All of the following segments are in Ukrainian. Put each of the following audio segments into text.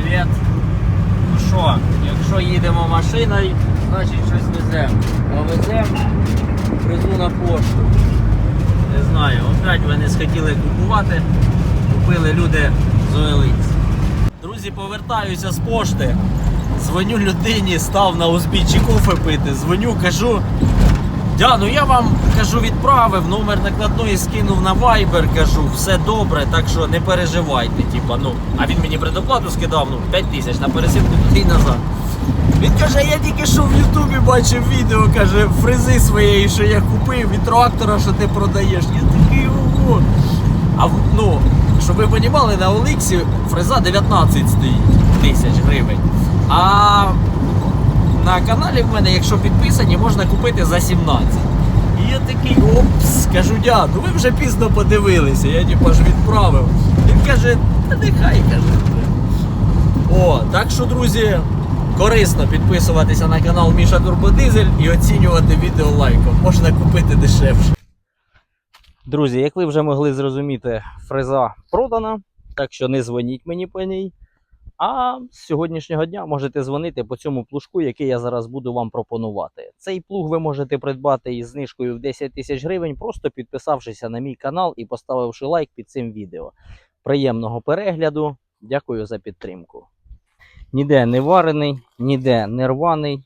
привіт. Ну що, якщо їдемо машиною, значить щось веземо. А веземо призу на пошту. Не знаю, опять ви не схотіли купувати. Купили люди з OLX. Друзі, повертаюся з пошти. Дзвоню людині, став на узбіччі кофе пити. Дзвоню, кажу. Дя, ну я вам кажу, відправив, номер накладної скинув на Viber, кажу, все добре, так що не переживайте. Типа, ну, а він мені предоплату скидав, ну, 5 тисяч на пересилку туди і назад. Він каже, я тільки що в Ютубі бачив відео, каже, фрези своєї, що я купив, і трактора, що ти продаєш. Я такий ого. А ну, щоб ви розуміли, на Олексі фреза 19 стоїть тисяч гривень. А на каналі в мене, якщо підписані, можна купити за 17. І я такий опс, кажу, дяду, ну ви вже пізно подивилися, я типу ж відправив. Він каже, та нехай каже. О, так що, друзі, корисно підписуватися на канал Міша Турбодизель і оцінювати відео лайком. Можна купити дешевше. Друзі, як ви вже могли зрозуміти, фреза продана, так що не дзвоніть мені по ній. А з сьогоднішнього дня можете дзвонити по цьому плужку, який я зараз буду вам пропонувати. Цей плуг ви можете придбати із знижкою в 10 тисяч гривень, просто підписавшися на мій канал і поставивши лайк під цим відео. Приємного перегляду, дякую за підтримку. Ніде не варений, ніде не рваний.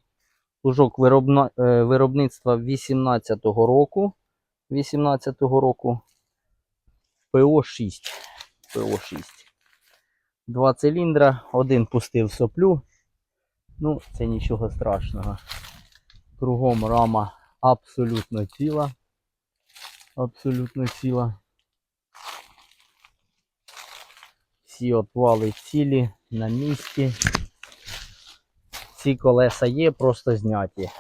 Плужок виробна, е, виробництва 18-го року. 18-го року ПО 6. ПО 6. Два циліндра, один пустив соплю. Ну, це нічого страшного. Кругом рама абсолютно ціла. Абсолютно ціла. Всі отвали цілі на місці. Ці колеса є, просто зняті.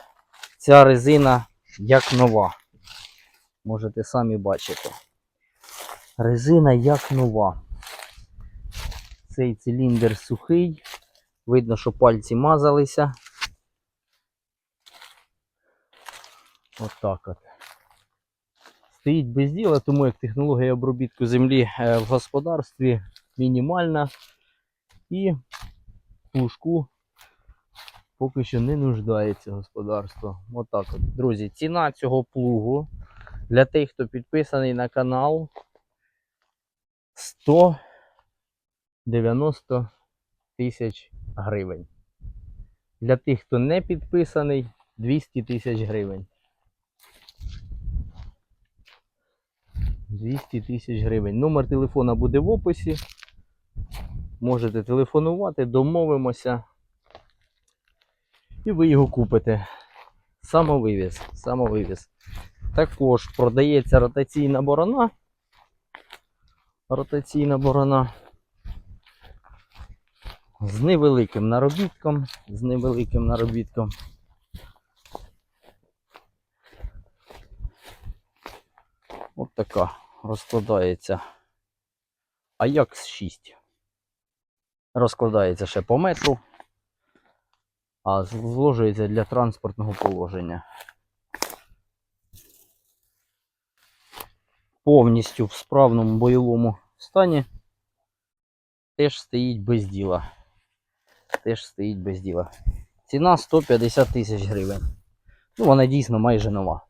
Ця резина як нова. Можете самі бачити. Резина як нова. Цей циліндр сухий. Видно, що пальці мазалися. Отак от. Стоїть без діла, тому як технологія обробітку землі е, в господарстві мінімальна. І плужку поки що не нуждається господарство. Отак от. Друзі, ціна цього плугу для тих, хто підписаний на канал 190 тисяч гривень. Для тих, хто не підписаний, 200 тисяч гривень. 200 тисяч гривень. Номер телефона буде в описі. Можете телефонувати, домовимося. І ви його купите. Самовивіз. Самовивіз. Також продається ротаційна борона. Ротаційна борона. З невеликим наробітком. З невеликим наробітком. От така розкладається. Аякс 6. Розкладається ще по метру, а зложується для транспортного положення. повністю в справному бойовому стані. Теж стоїть без діла. Теж стоїть без діла. Ціна 150 тисяч гривень. Ну, вона дійсно майже нова.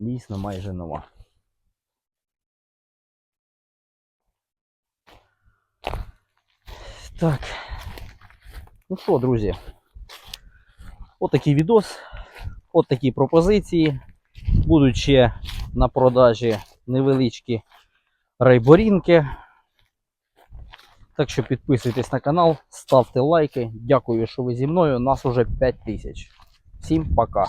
Дійсно майже нова. Так. Ну що, друзі? Отакий відос. От такі пропозиції. Будуть ще на продажі невеличкі райборінки. Так що підписуйтесь на канал, ставте лайки. Дякую, що ви зі мною. Нас уже 5 тисяч. Всім пока!